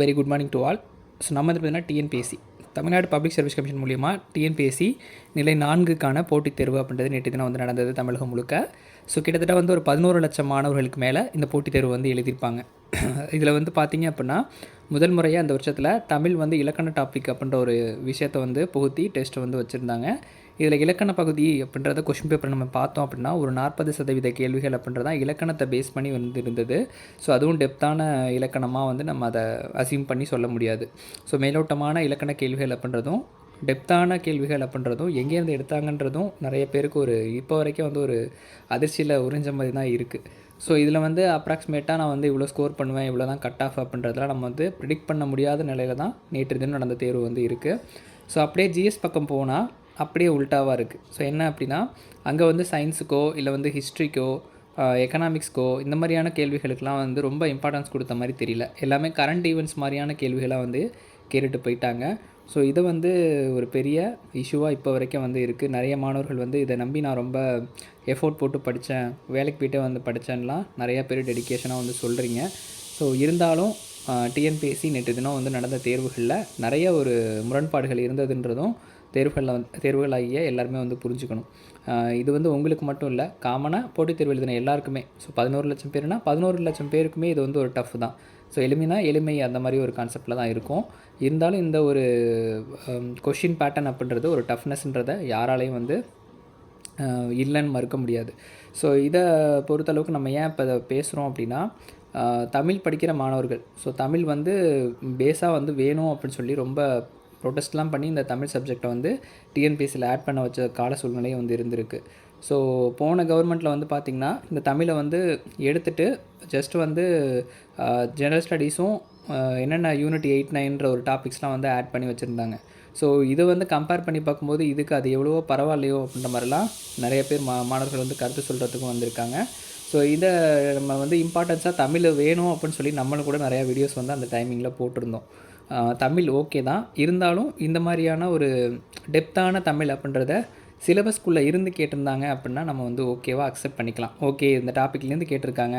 Very good morning to all so நம்ம வந்து பார்த்தீங்கன்னா TNPSC Tamil Nadu public service commission மூலியமாக டிஎன்பிஎஸ்சி நிலை நான்குக்கான போட்டித் தேர்வு அப்படின்றது நேற்று தினம் வந்து நடந்தது தமிழகம் முழுக்க. ஸோ கிட்டத்தட்ட வந்து ஒரு பதினோரு லட்சம் மாணவர்களுக்கு மேலே இந்த போட்டித் தேர்வு வந்து எழுதியிருப்பாங்க. இதில் வந்து பார்த்தீங்க அப்படின்னா முதல் முறையாக அந்த வருஷத்தில் தமிழ் வந்து இலக்கண டாபிக் அப்படின்ற ஒரு விஷயத்தை வந்து புகுத்தி டெஸ்ட் வந்து வச்சுருந்தாங்க. இதில் இலக்கண பகுதி அப்படின்றத கொஷின் பேப்பர் நம்ம பார்த்தோம் அப்படின்னா ஒரு நாற்பது சதவீத கேள்விகள் அப்படின்றதா இலக்கணத்தை பேஸ் பண்ணி வந்து இருந்தது ஸோ அதுவும் டெப்த்தான இலக்கணமாக வந்து நம்ம அதை அசியூம் பண்ணி சொல்ல முடியாது. ஸோ மேலோட்டமான இலக்கண கேள்விகள் அப்படின்றதும் டெப்த்தான கேள்விகள் அப்படின்றதும் எங்கேருந்து எடுத்தாங்கன்றதும் நிறைய பேருக்கு ஒரு இப்போ வரைக்கும் வந்து ஒரு அதிர்ச்சியில் உறிஞ்ச மாதிரி தான் இருக்குது ஸோ இதில் வந்து அப்ராக்சிமேட்டாக நான் வந்து இவ்வளோ ஸ்கோர் பண்ணுவேன் இவ்வளோ தான் கட் ஆஃப் அப்படின்றதெல்லாம் நம்ம வந்து ப்ரிடிக்ட் பண்ண முடியாத நிலையில தான் நேற்று தினம் நடந்த தேர்வு வந்து இருக்குது ஸோ அப்படியே ஜிஎஸ் பக்கம் போனால் அப்படியே உல்ட்டாவாக இருக்குது ஸோ என்ன அப்படின்னா அங்கே வந்து சயின்ஸுக்கோ இல்லை வந்து ஹிஸ்ட்ரிக்கோ எக்கனாமிக்ஸ்க்கோ இந்த மாதிரியான கேள்விகளுக்கெலாம் வந்து ரொம்ப இம்பார்ட்டன்ஸ் கொடுத்த மாதிரி தெரியல. எல்லாமே கரண்ட் ஈவெண்ட்ஸ் மாதிரியான கேள்விகளாக வந்து கேட்டுட்டு போயிட்டாங்க. ஸோ இதை வந்து ஒரு பெரிய இஷ்யூவாக இப்போ வரைக்கும் வந்து இருக்குது நிறைய மாணவர்கள் வந்து இதை நம்பி நான் ரொம்ப எஃபோர்ட் போட்டு படித்தேன் வேலைக்கு போயிட்டே வந்து படித்தேன்லாம் நிறையா பேர் டெடிக்கேஷனாக வந்து சொல்கிறீங்க ஸோ இருந்தாலும் டிஎன்பிஎஸ்சி நேற்று தினம் வந்து நடந்த தேர்வுகளில் நிறைய ஒரு முரண்பாடுகள் இருந்ததுன்றதும் தேர்வுகளில் வந்து தேர்வுகளாகிய எல்லாருமே வந்து புரிஞ்சுக்கணும். இது வந்து உங்களுக்கு மட்டும் இல்லை காமனாக போட்டித் தேர்வு எழுதின எல்லாருக்குமே. ஸோ பதினோரு லட்சம் பேர்னால் பதினோரு லட்சம் பேருக்குமே இது வந்து ஒரு டஃப் தான். ஸோ எளிமைனா எளிமை அந்த மாதிரி ஒரு கான்செப்டில் தான் இருக்கும். இருந்தாலும் இந்த ஒரு கொஷின் பேட்டர்ன் அப்படின்றது ஒரு டஃப்னஸ்ன்றதை யாராலையும் வந்து இல்லைன்னு மறுக்க முடியாது. ஸோ இதை பொறுத்தளவுக்கு நம்ம ஏன் இப்போ இதை பேசுகிறோம் அப்படின்னா தமிழ் படிக்கிற மாணவர்கள். ஸோ தமிழ் வந்து பேஸாக வந்து வேணும் அப்படின்னு சொல்லி ரொம்ப ப்ரொடெஸ்ட்லாம் பண்ணி இந்த தமிழ் சப்ஜெக்டை வந்து டிஎன்பிஎஸ்சியில் ஆட் பண்ண வச்ச கால சூழ்நிலையும் வந்து இருந்திருக்கு. ஸோ போன கவர்மெண்ட்டில் வந்து பார்த்திங்கன்னா இந்த தமிழை வந்து எடுத்துகிட்டு ஜஸ்ட் வந்து ஜெனரல் ஸ்டடீஸும் என்னென்ன யூனிட் எயிட் நைன்ற ஒரு டாபிக்ஸ்லாம் வந்து ஆட் பண்ணி வச்சுருந்தாங்க. ஸோ இதை வந்து கம்பேர் பண்ணி பார்க்கும்போது இதுக்கு அது எவ்வளவோ பரவாயில்லையோ அப்படின்ற மாதிரிலாம் நிறைய பேர் மா மாணவர்கள் வந்து கருத்து சொல்கிறதுக்கும் வந்திருக்காங்க. ஸோ இதை நம்ம வந்து இம்பார்ட்டன்ஸாக தமிழ் வேணும் அப்படின்னு சொல்லி நம்மளும் கூட நிறையா வீடியோஸ் வந்து அந்த டைமிங்கில் போட்டிருந்தோம். தமிழ் ஓகே தான். இருந்தாலும் இந்த மாதிரியான ஒரு டெப்த்தான தமிழ் அப்படின்றத சிலபஸ்க்குள்ளே இருந்து கேட்டிருந்தாங்க அப்படின்னா நம்ம வந்து ஓகேவாக அக்செப்ட் பண்ணிக்கலாம். ஓகே இந்த டாப்பிக்லேருந்து கேட்டிருக்காங்க.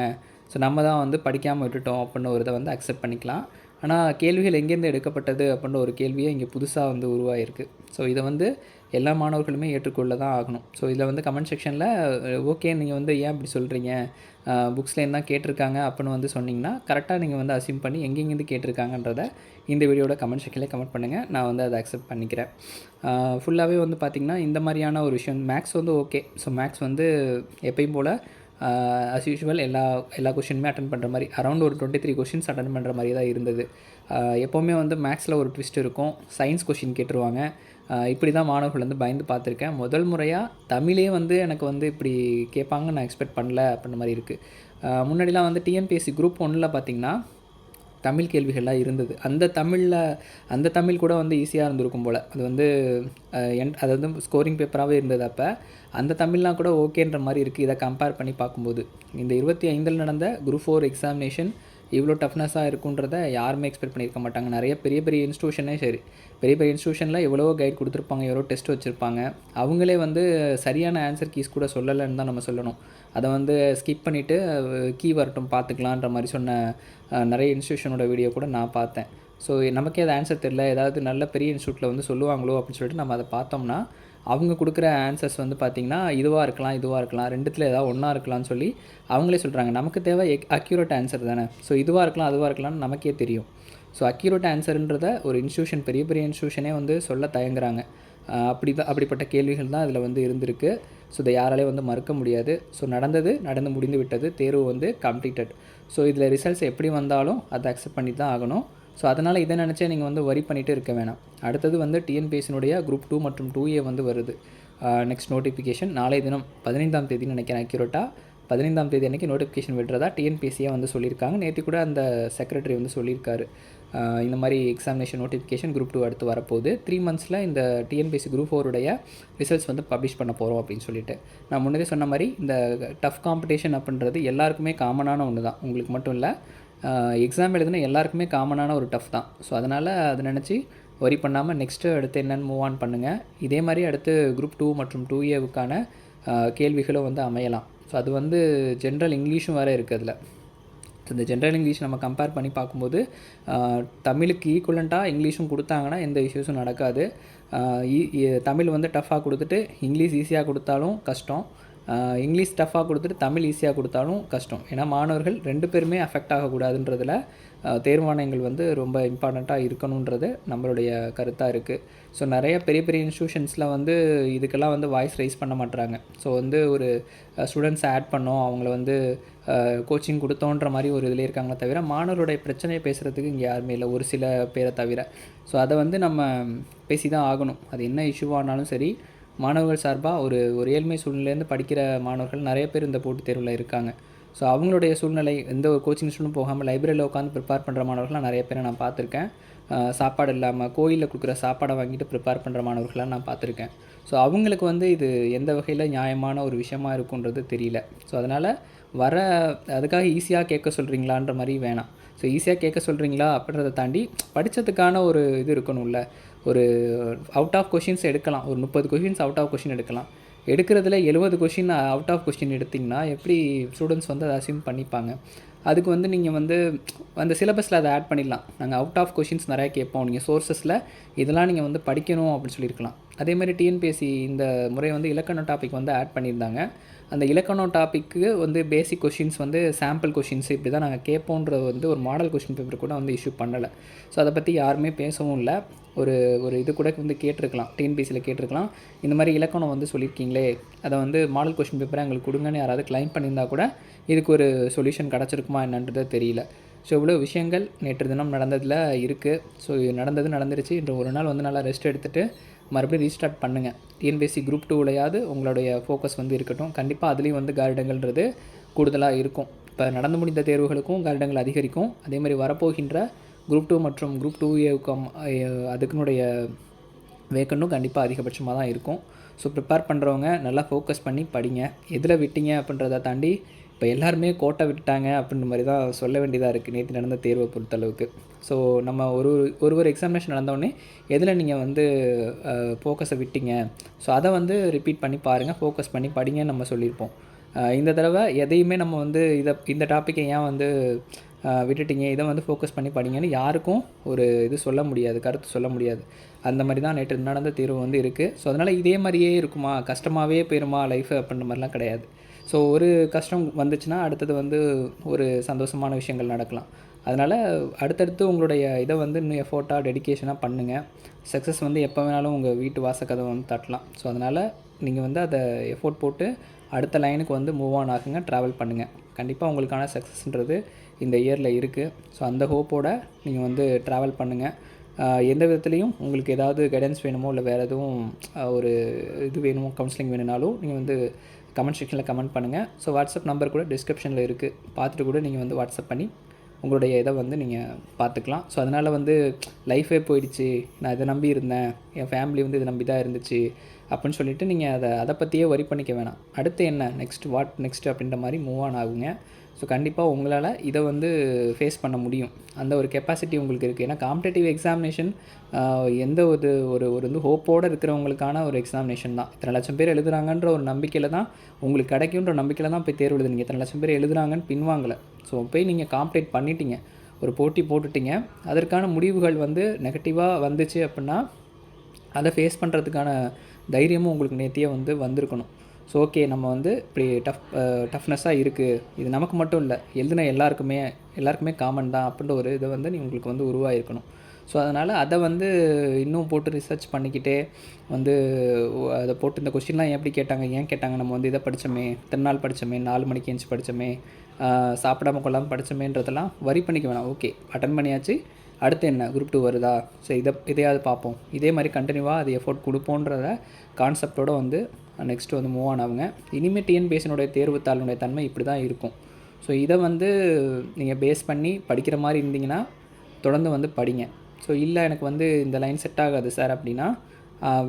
ஸோ நம்ம தான் வந்து படிக்காமல் விட்டுட்டோம் அப்படின்னு ஒரு இதை வந்து அக்செப்ட் பண்ணிக்கலாம். ஆனால் கேள்விகள் எங்கேருந்து எடுக்கப்பட்டது அப்படின்ற ஒரு கேள்வியே இங்கே புதுசாக வந்து உருவாயிருக்கு. ஸோ இதை வந்து எல்லா மாணவர்களுமே ஏற்றுக்கொள்ள தான் ஆகணும். ஸோ இதில் வந்து கமெண்ட் செக்ஷனில் ஓகே நீங்கள் வந்து ஏன் இப்படி சொல்கிறீங்க புக்ஸ்லேருந்து தான் கேட்டிருக்காங்க அப்படின்னு வந்து சொன்னிங்கன்னா கரெக்டாக நீங்கள் வந்து அசியூம் பண்ணி எங்கெங்கேருந்து கேட்டிருக்காங்கன்றத இந்த வீடியோட கமெண்ட் செக்ஷனில் கமெண்ட் பண்ணுங்கள் நான் வந்து அதை அக்செப்ட் பண்ணிக்கிறேன். ஃபுல்லாகவே வந்து பார்த்திங்கன்னா இந்த மாதிரியான ஒரு விஷயம் மேக்ஸ் வந்து ஓகே ஸோ மேக்ஸ் வந்து எப்பயும் போல் அஸ் யூஷுவல் எல்லா எல்லா கொஷினுமே அட்டன் பண்ணுற மாதிரி அரௌண்ட் ஒரு டுவெண்ட்டி த்ரீ கொஷின்ஸ் அட்டன் பண்ணுற மாதிரி தான் இருந்தது எப்போவுமே வந்து மேக்ஸில் ஒரு ட்விஸ்ட் இருக்கும். சயின்ஸ் கொஷின் கேட்டுருவாங்க. இப்படி தான் மாணவர்கள் வந்து பயந்து பார்த்துருக்கேன். முதல் முறையாக தமிழே வந்து எனக்கு வந்து இப்படி கேட்பாங்க நான் எக்ஸ்பெக்ட் பண்ணல அப்படின்ற மாதிரி இருக்குது முன்னாடிலாம் வந்து டிஎன்பிஎஸ்சி குரூப் ஒன்றில் பார்த்திங்கன்னா தமிழ் கேள்விகள்லாம் இருந்தது. அந்த தமிழில் அந்த தமிழ் கூட வந்து ஈஸியாக இருந்திருக்கும் போல். அது வந்து என் அது வந்து ஸ்கோரிங் பேப்பராகவே இருந்தது அப்போ. அந்த தமிழ்லாம் கூட ஓகேன்ற மாதிரி இருக்குது இதை கம்பேர் பண்ணி பார்க்கும்போது. இந்த இருபத்தி ஐந்தில் நடந்த குரூப் ஃபோர் எக்ஸாமினேஷன் இவ்வளோ டஃப்னஸாக இருக்குன்றத யாருமே எக்ஸ்பெக்ட் பண்ணியிருக்க மாட்டாங்க. நிறைய பெரிய பெரிய இன்ஸ்டியூஷனே சரி. பெரிய பெரிய இன்ஸ்டியூஷனில் எவ்வளோ கைட் கொடுத்துருப்பாங்க. எவ்வளோ டெஸ்ட் வச்சுருப்பாங்க. அவங்களே வந்து சரியான ஆன்சர் கீஸ் கூட சொல்லலைன்னு தான் நம்ம சொல்லணும். அதை வந்து ஸ்கிப் பண்ணிவிட்டு கீ வரட்டும் பார்த்துக்கலான்ற மாதிரி சொன்ன நிறைய இன்ஸ்டியூஷனோட வீடியோ கூட நான் பார்த்தேன். ஸோ நமக்கே அது ஆன்சர் தெரில ஏதாவது நல்ல பெரிய இன்ஸ்டியூட்டில் வந்து சொல்லுவாங்களோ அப்படின்னு சொல்லிட்டு நம்ம அதை பார்த்தோம்னா அவங்க கொடுக்குற ஆன்சர்ஸ் வந்து பார்த்திங்கன்னா இதுவாக இருக்கலாம் இதுவாக இருக்கலாம் ரெண்டுத்தில் ஏதாவது ஒன்றா இருக்கலாம்னு சொல்லி அவங்களே சொல்கிறாங்க நமக்கு தேவை அக்யூரேட் ஆன்சர் தானே. ஸோ இதுவாக இருக்கலாம் அதுவாக இருக்கலாம்னு நமக்கே தெரியும். ஸோ அக்யூரேட் ஆன்சர்ன்றத ஒரு இன்ஸ்டியூஷன் பெரிய பெரிய இன்ஸ்டியூஷனே வந்து சொல்ல தயங்குறாங்க. அப்படி தான் அப்படிப்பட்ட கேள்விகள் தான் இதில் வந்து இருந்திருக்கு. ஸோ இதை யாராலையும் வந்து மறுக்க முடியாது. ஸோ நடந்தது நடந்து முடிந்து விட்டது தேர்வு வந்து கம்ப்ளீட்டட் ஸோ இதில் ரிசல்ட்ஸ் எப்படி வந்தாலும் அதை அக்செப்ட் பண்ணி தான் ஆகணும். ஸோ அதனால் இதை நினச்சே நீங்கள் வந்து வரி பண்ணிகிட்டு இருக்க வேணாம். அடுத்தது வந்து டிஎன்பிஎஸ்சினுடைய குரூப் டூ மற்றும் டூ ஏ வந்து வருது. நெக்ஸ்ட் நோட்டிஃபிகேஷன் நாளைய தினம் பதினைந்தாம் தேதி நினைக்கிறேன் அக்யூரேட்டாக பதினைந்தாம் தேதி அன்றைக்கி நோட்டிஃபிகேஷன் விடுறதா டிஎன்பிஎஸ்சியாக வந்து சொல்லியிருக்காங்க. நேற்று கூட அந்த செக்ரட்டரி வந்து சொல்லியிருக்காரு. இந்த மாதிரி எக்ஸாமினேஷன் நோட்டிஃபிகேஷன் குரூப் டூ அடுத்து வரப்போகுது. த்ரீ மந்த்ஸில் இந்த டிஎன்பிஎஸ்சி குரூப் ஃபோருடைய ரிசல்ட்ஸ் வந்து பப்ளிஷ் பண்ண போகிறோம் அப்படின்னு சொல்லிட்டு. நான் முன்னதே சொன்ன மாதிரி இந்த டஃப் காம்படிஷன் அப்படின்றது எல்லாருக்குமே காமனான ஒன்று தான் உங்களுக்கு மட்டும் இல்லை எக்ஸாம் எழுதுனா எல்லாருக்குமே காமனான ஒரு டஃப் தான். ஸோ அதனால் அதை நினச்சி ஒரி பண்ணாமல் நெக்ஸ்ட்டு அடுத்து என்னென்னு மூவ் ஆன் பண்ணுங்கள் இதே மாதிரி அடுத்து குரூப் டூ மற்றும் டூ ஏவுக்கான கேள்விகளும் வந்து அமையலாம். ஸோ அது வந்து ஜென்ரல் இங்கிலீஷும் வேறு இருக்குது அதில். ஸோ இந்த ஜென்ரல் இங்கிலீஷ் நம்ம கம்பேர் பண்ணி பார்க்கும்போது தமிழுக்கு ஈக்குவலண்ட்டாக இங்கிலீஷும் கொடுத்தாங்கன்னா எந்த இஷ்யூஸும் நடக்காது. தமிழ் வந்து டஃப்பாக கொடுத்துட்டு இங்கிலீஷ் ஈஸியாக கொடுத்தாலும் கஷ்டம். இங்கிலீஷ் டஃப்பாக கொடுத்துட்டு தமிழ் ஈஸியாக கொடுத்தாலும் கஷ்டம். ஏன்னா மாணவர்கள் ரெண்டு பேருமே அஃபெக்ட் ஆகக்கூடாதுன்றதுல ஆஹ், தேர்வாணையங்கள் வந்து ரொம்ப இம்பார்ட்டண்ட்டாக இருக்கணுன்றது நம்மளுடைய கருத்தாக இருக்குது ஸோ நிறைய பெரிய பெரிய இன்ஸ்டியூஷன்ஸில் வந்து இதுக்கெல்லாம் வந்து வாய்ஸ் ரைஸ் பண்ண மாட்டுறாங்க ஸோ வந்து ஒரு ஸ்டூடெண்ட்ஸை ஆட் பண்ணோம் அவங்கள வந்து கோச்சிங் கொடுத்தோன்ற மாதிரி ஒரு இதில் இருக்காங்களே தவிர மாணவருடைய பிரச்சனையை பேசுகிறதுக்கு இங்கே யாருமே இல்லை. ஒரு சில பேரை தவிர. ஸோ அதை வந்து நம்ம பேசி தான் ஆகணும். அது என்ன இஷ்யூவானாலும் சரி மாணவர்கள் சார்பாக ஒரு ஒரு ஏழ்மை சூழ்நிலையிலேருந்து படிக்கிற மாணவர்கள் நிறைய பேர் இந்த போட்டித் தேர்வில் இருக்காங்க. ஸோ அவங்களுடைய சூழ்நிலை எந்த ஒரு கோச்சிங் ஸ்டூடெண்ட் போகாமல் லைப்ரரியில் உட்காந்து ப்ரிப்பேர் பண்ணுற மாணவர்கள்லாம் நிறைய பேரை நான் பார்த்துருக்கேன். சாப்பாடு இல்லாமல் கோயிலில் கொடுக்குற சாப்பாடை வாங்கிட்டு ப்ரிப்பேர் பண்ணுற மாணவர்களாக நான் பார்த்துருக்கேன். ஸோ அவங்களுக்கு வந்து இது எந்த வகையில் நியாயமான ஒரு விஷயமா இருக்குன்றது தெரியல. ஸோ அதனால் வர அதுக்காக ஈஸியாக கேட்க சொல்கிறீங்களான்ற மாதிரி வேணாம். ஸோ ஈஸியாக கேட்க சொல்கிறீங்களா அப்படின்றத தாண்டி படித்ததுக்கான ஒரு இது இருக்கணும்ல. ஒரு அவுட் ஆஃப் கொஷின்ஸ் எடுக்கலாம். ஒரு முப்பது கொஷின்ஸ் அவுட் ஆஃப் கொஷின் எடுக்கலாம். எடுக்கிறதுல எழுபது கொஷின் அவுட் ஆஃப் கொஷின் எடுத்திங்கன்னா எப்படி ஸ்டூடெண்ட்ஸ் வந்து அதை அசியூம் பண்ணிப்பாங்க? அதுக்கு வந்து நீங்கள் வந்து அந்த சிலபஸில் அதை ஆட் பண்ணிடலாம். நாங்கள் அவுட் ஆஃப் கொஷின்ஸ் நிறையா கேட்போம். நீங்கள் சோர்சஸில் இதெல்லாம் நீங்கள் வந்து படிக்கணும் அப்படின்னு சொல்லியிருக்கலாம். அதே மாதிரி டிஎன்பிஎஸ்சி இந்த முறை வந்து இலக்கண டாபிக் வந்து ஆட் பண்ணியிருந்தாங்க. அந்த இலக்கணம் டாப்பிக்கு வந்து பேசிக் கொஷின்ஸ் வந்து சாம்பிள் கொஷின்ஸ் இப்படி தான் நாங்கள் கேட்போன்றது வந்து ஒரு மாடல் கொஷின் பேப்பர் கூட வந்து இஷ்யூ பண்ணலை. ஸோ அதை பற்றி யாருமே பேசவும் இல்லை. ஒரு ஒரு இது கூட வந்து கேட்டிருக்கலாம். டிஎன்பிசியில் கேட்டிருக்கலாம். இந்த மாதிரி இலக்கணம் வந்து சொல்லியிருக்கீங்களே. அதை வந்து மாடல் கொஷின் பேப்பரை எங்களுக்கு கொடுங்கன்னு யாராவது கிளைம் பண்ணியிருந்தா கூட இதுக்கு ஒரு சொல்யூஷன் கிடச்சிருக்குமா என்னன்றது தெரியல. ஸோ இவ்வளோ விஷயங்கள் நேற்று தினம் நடந்ததில் இருக்குது ஸோ நடந்தது நடந்துருச்சு. இன்று ஒரு நாள் வந்து நல்லா ரெஸ்ட் எடுத்துகிட்டு மறுபடியும் ரீஸ்டார்ட் பண்ணுங்கள் டிஎன்பிஎஸ்சி குரூப் டூவிலையாவது உங்களுடைய ஃபோக்கஸ் வந்து இருக்கட்டும். கண்டிப்பாக அதுலேயும் வந்து காரிடங்கள்ன்றது கூடுதலாக இருக்கும். இப்போ நடந்து முடிந்த தேர்வுகளுக்கும் காரிடங்கள் அதிகரிக்கும். அதே மாதிரி வரப்போகின்ற குரூப் டூ மற்றும் குரூப் டூ ஏவுக்கம் அதுக்குனுடைய வேக்கண்டும் கண்டிப்பாக அதிகபட்சமாக தான் இருக்கும். ஸோ ப்ரிப்பேர் பண்ணுறவங்க நல்லா ஃபோக்கஸ் பண்ணி படிங்க. எதில் விட்டீங்க அப்படின்றத தாண்டி இப்போ எல்லாருமே கோட்டை விட்டுட்டாங்க அப்படின்ற மாதிரி தான் சொல்ல வேண்டியதாக இருக்குது நேற்று நடந்த தேர்வை பொறுத்தளவுக்கு. ஸோ நம்ம ஒரு ஒரு ஒரு எக்ஸாமினேஷன் நடந்தோடனே எதில் நீங்கள் வந்து ஃபோக்கஸை விட்டீங்க? ஸோ அதை வந்து ரிப்பீட் பண்ணி பாருங்கள் ஃபோக்கஸ் பண்ணி படிங்கன்னு நம்ம சொல்லியிருப்போம். இந்த தடவை எதையுமே நம்ம வந்து இதை இந்த டாப்பிக்கை ஏன் வந்து விட்டுட்டிங்க விட்டுட்டீங்க? இதை வந்து ஃபோக்கஸ் பண்ணி படிங்கன்னு யாருக்கும் ஒரு இது சொல்ல முடியாது கருத்து சொல்ல முடியாது. அந்த மாதிரி தான் நேற்று நடந்த தீர்வு வந்து இருக்குது ஸோ அதனால் இதே மாதிரியே இருக்குமா? கஷ்டமாகவே போயிருமா லைஃப் அப்படின்ற மாதிரிலாம் கிடையாது. ஸோ ஒரு கஷ்டம் வந்துச்சுன்னா அடுத்தது வந்து ஒரு சந்தோஷமான விஷயங்கள் நடக்கலாம். அதனால் அடுத்தடுத்து உங்களுடைய இதை வந்து இன்னும் எஃபோர்ட்டாக டெடிகேஷனாக பண்ணுங்கள் சக்ஸஸ் வந்து எப்போ வேணாலும் உங்கள் வீட்டு வாசக்கதை வந்து தட்டலாம். ஸோ அதனால் நீங்கள் வந்து அதை எஃபோர்ட் போட்டு அடுத்த லைனுக்கு வந்து மூவ் ஆன் ஆகுங்க ட்ராவல் பண்ணுங்கள் கண்டிப்பாக உங்களுக்கான சக்ஸஸ்ன்றது இந்த இயரில் இருக்குது ஸோ அந்த ஹோப்போடு நீங்கள் வந்து ட்ராவல் பண்ணுங்கள் எந்த விதத்துலேயும் உங்களுக்கு ஏதாவது கைடன்ஸ் வேணுமோ இல்லை வேறு எதுவும் ஒரு இது வேணுமோ கவுன்சிலிங் வேணும்னாலும் நீங்கள் வந்து கமெண்ட் செக்ஷனில் கமெண்ட் பண்ணுங்கள். ஸோ வாட்ஸ்அப் நம்பர் கூட டிஸ்கிரிப்ஷனில் இருக்குது. பார்த்துட்டு கூட நீங்கள் வந்து வாட்ஸ்அப் பண்ணி உங்களுடைய இதை வந்து நீங்கள் பார்த்துக்கலாம். ஸோ அதனால் வந்து லைஃபே போயிடுச்சு. நான் இதை நம்பி இருந்தேன். என் ஃபேமிலி வந்து இதை நம்பி தான் இருந்துச்சு அப்படின்னு சொல்லிவிட்டு நீங்கள் அதை அதை பற்றியே வரி பண்ணிக்க வேணாம். அடுத்து என்ன? நெக்ஸ்ட் வாட் நெக்ஸ்ட் அப்படின்ற மாதிரி மூவ் ஆன் ஆகுங்க. ஸோ கண்டிப்பாக உங்களால் இதை வந்து ஃபேஸ் பண்ண முடியும். அந்த ஒரு கெப்பாசிட்டி உங்களுக்கு இருக்குது ஏன்னா காம்படேட்டிவ் எக்ஸாமினேஷன் எந்த ஒரு ஒரு ஒரு வந்து ஹோப்போடு இருக்கிறவங்களுக்கான ஒரு எக்ஸாமினேஷன் தான். இத்தனை லட்சம் பேர் எழுதுறாங்கன்ற ஒரு நம்பிக்கையில் தான் உங்களுக்கு கிடைக்குன்ற நம்பிக்கையில் தான் போய் தேர்வு எழுதுனீங்க. இத்தனை லட்சம் பேர் எழுதுறாங்கன்னு பின்வாங்கலை. ஸோ போய் நீங்கள் காம்படேட் பண்ணிட்டீங்க. ஒரு போட்டி போட்டுட்டீங்க. அதற்கான முடிவுகள் வந்து நெகட்டிவாக வந்துச்சு அப்படின்னா அதை ஃபேஸ் பண்ணுறதுக்கான தைரியமும் உங்களுக்கு நேத்தியே வந்து வந்திருக்கணும். ஸோ ஓகே நம்ம வந்து இப்படி டஃப் டஃப்னஸ்ஸாக இருக்குது இது நமக்கு மட்டும் இல்லை எழுதின எல்லாருக்குமே எல்லாருக்குமே காமன் தான் அப்படின்ற ஒரு இதை வந்து நீ உங்களுக்கு வந்து உருவாகிருக்கணும் ஸோ அதனால் அதை வந்து இன்னும் போட்டு ரிசர்ச் பண்ணிக்கிட்டே வந்து அதை போட்டு இந்த கொஸ்டின்லாம் எப்படி கேட்டாங்க ஏன் கேட்டாங்க நம்ம வந்து இதை படித்தோமே இத்தனை நாள் படித்தோமே நாலு மணிக்கு எஞ்சி படித்தோமே சாப்பிடாம கொள்ளாமல் படித்தோமேன்றதெல்லாம் வரி பண்ணிக்க வேணாம். ஓகே அட்டன் பண்ணியாச்சு. அடுத்து என்ன? குரூப் டூ வருதா? ஸோ இதை இதையாவது பார்ப்போம். இதே மாதிரி கண்டினியூவாக அது எஃபோர்ட் கொடுப்போன்றத கான்செப்டோடு வந்து நெக்ஸ்ட் வந்து மூவ் ஆன் ஆகுங்க. இனிமேல் டிஎன்பிஎஸ்சினுடைய தேர்வு தாளினுடைய தன்மை இப்படி தான் இருக்கும். ஸோ இதை வந்து நீங்கள் பேஸ் பண்ணி படிக்கிற மாதிரி இருந்தீங்கன்னா தொடர்ந்து வந்து படிங்க. ஸோ இல்லை எனக்கு வந்து இந்த லைன் செட் ஆகாது சார் அப்படின்னா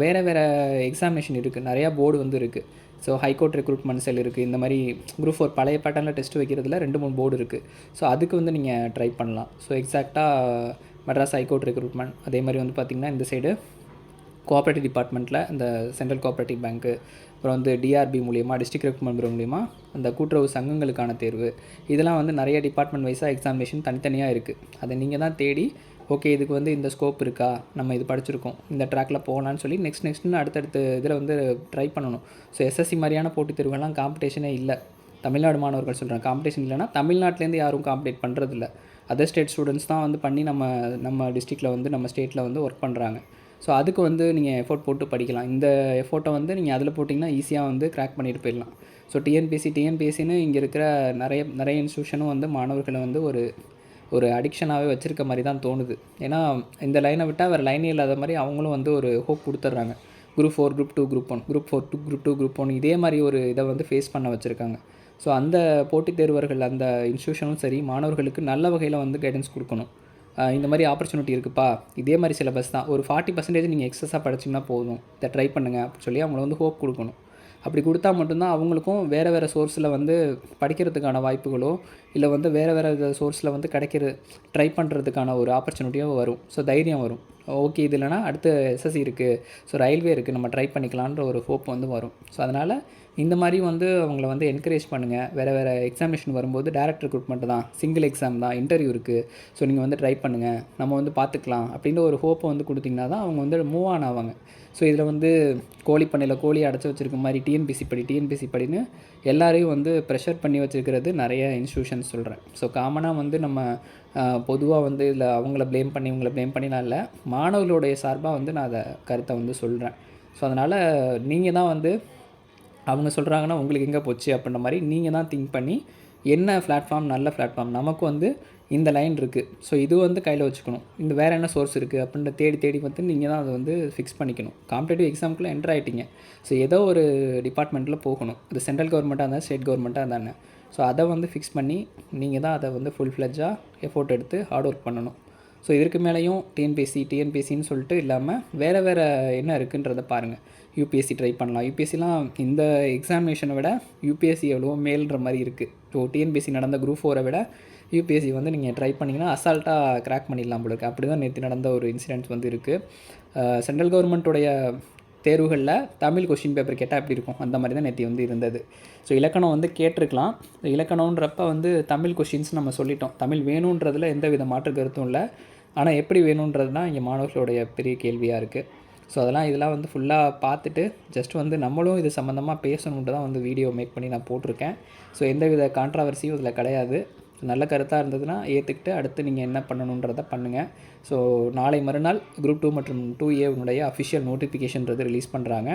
வேறு வேறு எக்ஸாமினேஷன் இருக்குது நிறையா போர்டு வந்து இருக்குது ஸோ ஹைகோர்ட் ரெக்ரூட்மெண்ட் செல் இருக்குது இந்த மாதிரி குரூப் ஃபோர் பழைய பேட்டர்னில் டெஸ்ட் வைக்கிறதுல ரெண்டு மூணு போர்டு இருக்குது ஸோ அதுக்கு வந்து நீங்கள் ட்ரை பண்ணலாம். ஸோ எக்ஸாக்டாக மெட்ராஸ் ஹைகோர்ட் ரெக்ரூட்மெண்ட் அதே மாதிரி வந்து பார்த்திங்கன்னா இந்த சைடு கோஆப்ரேட்டிவ் டிபார்ட்மெண்ட்டில் இந்த சென்ட்ரல் கோஆப்ரேட்டிவ் பேங்க்கு அப்புறம் வந்து டிஆர்பி மூலியமாக டிஸ்ட்ரிக்ட் ரெக்ரூட்மெண்ட் பியூரோ மூலிமா அந்த கூட்டுறவு சங்கங்களுக்கான தேர்வு இதெல்லாம் வந்து நிறைய டிபார்ட்மெண்ட் வைஸாக எக்ஸாமினேஷன் தனித்தனியாக இருக்குது அதை நீங்கள் தான் தேடி ஓகே இதுக்கு வந்து இந்த ஸ்கோப் இருக்கா? நம்ம இது படிச்சிருக்கோம். இந்த ட்ராக்கில் போகலான்னு சொல்லி நெக்ஸ்ட் நெக்ஸ்ட்னு அடுத்தடுத்த இதில் வந்து ட்ரை பண்ணணும். ஸோ எஸ்எஸ்சி மாதிரியான போட்டித் தேர்வுகள்லாம் காம்படிஷனே இல்லை. தமிழ்நாடு மாணவர்கள் சொல்கிறேன் காம்படிஷன் இல்லைன்னா தமிழ்நாட்டிலேருந்து யாரும் காம்படேட் பண்ணுறதில்ல அதர் ஸ்டேட் ஸ்டூடெண்ட்ஸ் தான் வந்து பண்ணி நம்ம நம்ம டிஸ்ட்ரிக்டில் வந்து நம்ம ஸ்டேட்டில் வந்து ஒர்க் பண்ணுறாங்க ஸோ அதுக்கு வந்து நீங்கள் எஃபோர்ட் போட்டு படிக்கலாம். இந்த எஃபோர்ட்டை வந்து நீங்கள் அதில் போட்டிங்கன்னா ஈஸியாக வந்து க்ராக் பண்ணிட்டு போயிடலாம். ஸோ டிஎன்பிசி டிஎன்பிஎஸ்சின்னு இங்கே இருக்கிற நிறைய நிறைய இன்ஸ்டியூஷனும் வந்து மாணவர்களை வந்து ஒரு ஒரு அடிக்ஷனாகவே வச்சுருக்க மாதிரி தான் தோணுது. ஏன்னா இந்த லைனை விட்டால் வேறு லைனே இல்லாத மாதிரி அவங்களும் வந்து ஒரு ஹோப் கொடுத்துட்றாங்க group four group two group one group four two group two group one இதே மாதிரி ஒரு இதை வந்து ஃபேஸ் பண்ண வச்சுருக்காங்க. ஸோ அந்த போட்டித் தேர்வர்கள் அந்த இன்ஸ்டியூஷனும் சரி மாணவர்களுக்கு நல்ல வகையில் வந்து கைடன்ஸ் கொடுக்கணும். இந்த மாதிரி ஆப்பர்ச்சுனிட்டி இருக்குப்பா. இதே மாதிரி சிலபஸ் தான். ஒரு ஃபார்ட்டி பர்சன்டேஜ் நீங்கள் எக்ஸஸாக படிச்சிங்கன்னா போதும். இதை ட்ரை பண்ணுங்கள் அப்படின்னு சொல்லி அவங்கள வந்து ஹோப் கொடுக்கணும். அப்படி கொடுத்தா மட்டும்தான் அவங்களுக்கும் வேறு வேறு சோர்ஸில் வந்து படிக்கிறதுக்கான வாய்ப்புகளோ இல்லை வந்து வேறு வேறு சோர்ஸில் வந்து கிடைக்கிற ட்ரை பண்ணுறதுக்கான ஒரு ஆப்பர்ச்சுனிட்டியோ வரும். ஸோ தைரியம் வரும். ஓகே இது இல்லைனா அடுத்து எஸ்எஸ்சி இருக்குது ஸோ ரயில்வே இருக்குது நம்ம ட்ரை பண்ணிக்கலான்ற ஒரு ஹோப் வந்து வரும். ஸோ அதனால் இந்த மாதிரி வந்து அவங்கள வந்து என்கரேஜ் பண்ணுங்கள் வேறு வேறு எக்ஸாமினேஷன் வரும்போது டேரக்ட் ரெக்ரூட்மெண்ட் தான். சிங்கிள் எக்ஸாம் தான். இன்டர்வியூ இருக்குது ஸோ நீங்கள் வந்து ட்ரை பண்ணுங்கள் நம்ம வந்து பார்த்துக்கலாம். அப்படின்ற ஒரு ஹோப்பை வந்து கொடுத்தீங்கன்னா தான் அவங்க வந்து மூவ் ஆன் ஆவாங்க. ஸோ இதில் வந்து கோழி பண்ணையில் கோழி அடைச்சி வச்சிருக்க மாதிரி டிஎன்பிசி படி டிஎன்பிசி படின்னு எல்லாரையும் வந்து ப்ரெஷர் பண்ணி வச்சுருக்கிறது நிறைய இன்ஸ்டியூஷன்ஸ் சொல்கிறேன் ஸோ காமனாக வந்து நம்ம பொதுவாக வந்து இதில் அவங்கள ப்ளேம் பண்ணி இவங்கள ப்ளேம் பண்ணிலாம் இல்லை. மாணவர்களுடைய சார்பாக வந்து நான் அதை கருத்தை வந்து சொல்கிறேன் ஸோ அதனால் நீங்கள் தான் வந்து அவங்க சொல்கிறாங்கன்னா உங்களுக்கு எங்கே போச்சு அப்படின்ற மாதிரி நீங்கள் தான் திங்க் பண்ணி என்ன பிளாட்ஃபார்ம் நல்ல பிளாட்ஃபார்ம் நமக்கு வந்து இந்த லைன் இருக்குது ஸோ இது வந்து கையில் வச்சுக்கணும். இந்த வேறு என்ன சோர்ஸ் இருக்குது அப்படின்ற தேடி தேடி வந்து நீங்கள் தான் அதை வந்து ஃபிக்ஸ் பண்ணிக்கணும். காம்படேட்டிவ் எக்ஸாமுக்குள்ளே என்டர் ஆகிட்டீங்க ஸோ ஏதோ ஒரு டிபார்ட்மெண்ட்டில் போகணும். இது சென்ட்ரல் கவர்மெண்ட்டாக இருந்தால் ஸ்டேட் கவர்மெண்ட்டாக இருந்தானே ஸோ அதை வந்து ஃபிக்ஸ் பண்ணி நீங்கள் தான் அதை வந்து ஃபுல் ஃப்ளெஜாக எஃபோர்ட் எடுத்து ஹார்ட் ஒர்க் பண்ணணும். ஸோ இதற்கு மேலேயும் டிஎன்பிஎஸ்சி டிஎன்பிஎஸ்சின்னு சொல்லிட்டு இல்லாமல் வேறு வேறு என்ன இருக்குன்றதை பாருங்கள் யூபிஎஸ்சி ட்ரை பண்ணலாம். யூபிஎஸ்சிலாம் இந்த எக்ஸாமினேஷனை விட யூபிஎஸ்சி எவ்வளோ மேல்ன்ற மாதிரி இருக்குது ஸோ டிஎன்பிஎஸ்சி நடந்த குரூப் ஃபோரை விட யூபிஎஸ்சி வந்து நீங்கள் ட்ரை பண்ணிங்கன்னா அசால்ட்டாக கிராக் பண்ணிடலாம் போல இருக்குது அப்படி தான் நேற்று நடந்த ஒரு இன்சிடென்ட்ஸ் வந்து இருக்குது சென்ட்ரல் கவர்மெண்ட்டுடைய தேர்வுகளில் தமிழ் கொஷின் பேப்பர் கேட்டால் எப்படி இருக்கும்? அந்த மாதிரி தான் நேற்று வந்து இருந்தது. ஸோ இலக்கணம் வந்து கேட்டிருக்கலாம். இலக்கணன்றப்ப வந்து தமிழ் கொஷின்ஸ் நம்ம சொல்லிட்டோம். தமிழ் வேணுன்றதில் எந்த வித மாற்று கருத்தும் இல்லை. ஆனால் எப்படி வேணுன்றது தான் இங்கே மாணவர்களுடைய பெரிய கேள்வியாக இருக்குது ஸோ அதெல்லாம் இதெல்லாம் வந்து ஃபுல்லாக பார்த்துட்டு ஜஸ்ட் வந்து நம்மளும் இது சம்மந்தமாக பேசணுன்ட்டு தான் வந்து வீடியோ மேக் பண்ணி நான் போட்டிருக்கேன். ஸோ எந்த வித கான்ட்ராவர்சியும் இதில் கிடையாது. நல்ல கருத்தாக இருந்ததுன்னா ஏற்றுக்கிட்டு அடுத்து நீங்கள் என்ன பண்ணணுன்றதை பண்ணுங்கள் ஸோ நாளை மறுநாள் குரூப் டூ மற்றும் டூ ஏனுடைய அஃபிஷியல் நோட்டிஃபிகேஷன்றது ரிலீஸ் பண்ணுறாங்க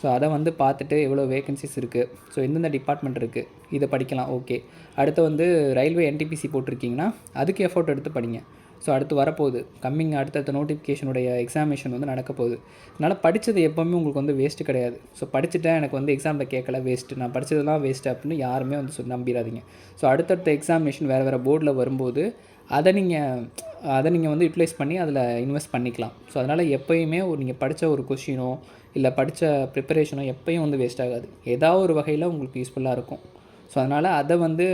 ஸோ அதை வந்து பார்த்துட்டு எவ்வளோ வேகன்சிஸ் இருக்குது ஸோ எந்தெந்த டிபார்ட்மெண்ட் இருக்குது இதை படிக்கலாம். ஓகே அடுத்து வந்து ரயில்வே என்டிபிசி போட்டிருக்கீங்கன்னா அதுக்கு எஃபோர்ட் எடுத்து படிங்க. ஸோ அடுத்து வரப்போகுது. கம்மிங் அடுத்தடுத்த நோட்டிஃபிகேஷனுடைய எக்ஸாமினேஷன் வந்து நடக்க போகுது அதனால் படித்தது எப்போவுமே உங்களுக்கு வந்து வேஸ்ட்டு கிடையாது. ஸோ படிச்சுட்டேன் எனக்கு வந்து எக்ஸாமில் கேட்கல வேஸ்ட்டு நான் படித்ததெல்லாம் வேஸ்ட்டு அப்படின்னு யாருமே வந்து சொல்லி நம்பிடாதீங்க ஸோ அடுத்தடுத்த எக்ஸாமினேஷன் வேறு வேறு போர்டில் வரும்போது அதை நீங்கள் அதை நீங்கள் வந்து யூட்டிலைஸ் பண்ணி அதில் இன்வெஸ்ட் பண்ணிக்கலாம். ஸோ அதனால் எப்போயுமே ஒரு நீங்கள் படித்த ஒரு கொஷினோ இல்லை படித்த ப்ரிப்பரேஷனோ எப்பயும் வந்து வேஸ்ட் ஆகாது. ஏதாவது ஒரு வகையில் உங்களுக்கு யூஸ்ஃபுல்லாக இருக்கும். ஸோ அதனால் அதை வந்து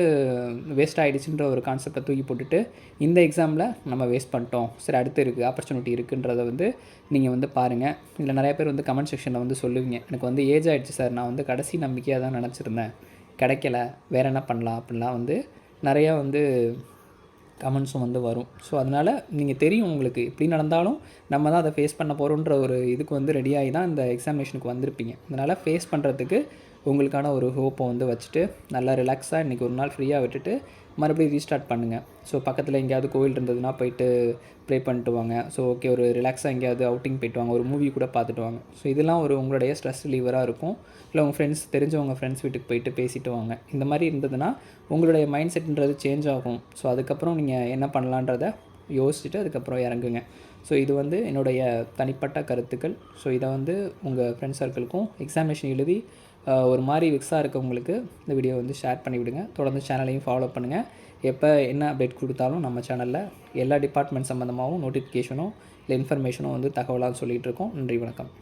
வேஸ்ட் ஆகிடுச்சுன்ற ஒரு கான்செப்டை தூக்கி போட்டுட்டு இந்த எக்ஸாமில் நம்ம வேஸ்ட் பண்ணிட்டோம். சரி அடுத்து இருக்குது ஆப்பர்ச்சுனிட்டி இருக்குன்றதை வந்து நீங்கள் வந்து பாருங்கள் இதில் நிறைய பேர் வந்து கமெண்ட் செக்ஷனில் வந்து சொல்லுவீங்க. எனக்கு வந்து ஏஜ் ஆகிடுச்சு சார் நான் வந்து கடைசி நம்பிக்கையாக தான் நினச்சிருந்தேன். கிடைக்கல. வேறு என்ன பண்ணலாம் அப்படின்லாம் வந்து நிறையா வந்து கமெண்ட்ஸும் வந்து வரும். ஸோ அதனால் நீங்கள் தெரியும் உங்களுக்கு எப்படி நடந்தாலும் நம்ம தான் அதை ஃபேஸ் பண்ண போகிறோன்ற ஒரு இதுக்கு வந்து ரெடியாகி தான் இந்த எக்ஸாமினேஷனுக்கு வந்திருப்பீங்க. அதனால் ஃபேஸ் பண்ணுறதுக்கு உங்களுக்கான ஒரு ஹோப்பை வந்து வச்சுட்டு நல்லா ரிலாக்ஸாக இன்றைக்கி ஒரு நாள் ஃப்ரீயாக விட்டுட்டு மறுபடியும் ரீஸ்டார்ட் பண்ணுங்கள் ஸோ பக்கத்தில் எங்கேயாவது கோவில் இருந்ததுன்னா போயிட்டு ப்ரே பண்ணிட்டு வாங்க. ஸோ ஓகே ஒரு ரிலாக்ஸாக எங்கேயாவது அவுட்டிங் போயிட்டு வாங்க. ஒரு மூவி கூட பார்த்துட்டு வாங்க. ஸோ இதெல்லாம் ஒரு உங்களுடைய ஸ்ட்ரெஸ் ரிலீவராக இருக்கும். இல்லை உங்கள் ஃப்ரெண்ட்ஸ் தெரிஞ்சவங்க ஃப்ரெண்ட்ஸ் வீட்டுக்கு போயிட்டு பேசிட்டு வாங்க. இந்த மாதிரி இருந்ததுன்னா உங்களுடைய மைண்ட் செட்ன்றது சேஞ்ச் ஆகும். ஸோ அதுக்கப்புறம் நீங்கள் என்ன பண்ணலான்றதை யோசிச்சுட்டு அதுக்கப்புறம் இறங்குங்க. ஸோ இது வந்து என்னுடைய தனிப்பட்ட கருத்துக்கள். ஸோ இதை வந்து உங்கள் ஃப்ரெண்ட்ஸ் சர்க்கிளுக்கும் எக்ஸாமினேஷன் எழுதி ஒரு மாதிரி விக்ஸாக இருக்கவங்களுக்கு இந்த வீடியோ வந்து ஷேர் பண்ணி விடுங்க தொடர்ந்து சேனலையும் ஃபாலோ பண்ணுங்கள் எப்போ என்ன அப்டேட் கொடுத்தாலும் நம்ம சேனலில் எல்லா டிபார்ட்மெண்ட் சம்மந்தமாகவும் நோட்டிஃபிகேஷனும் இல்லை இன்ஃபர்மேஷனும் வந்து தகவலாக சொல்லிகிட்டு இருக்கோம். நன்றி வணக்கம்.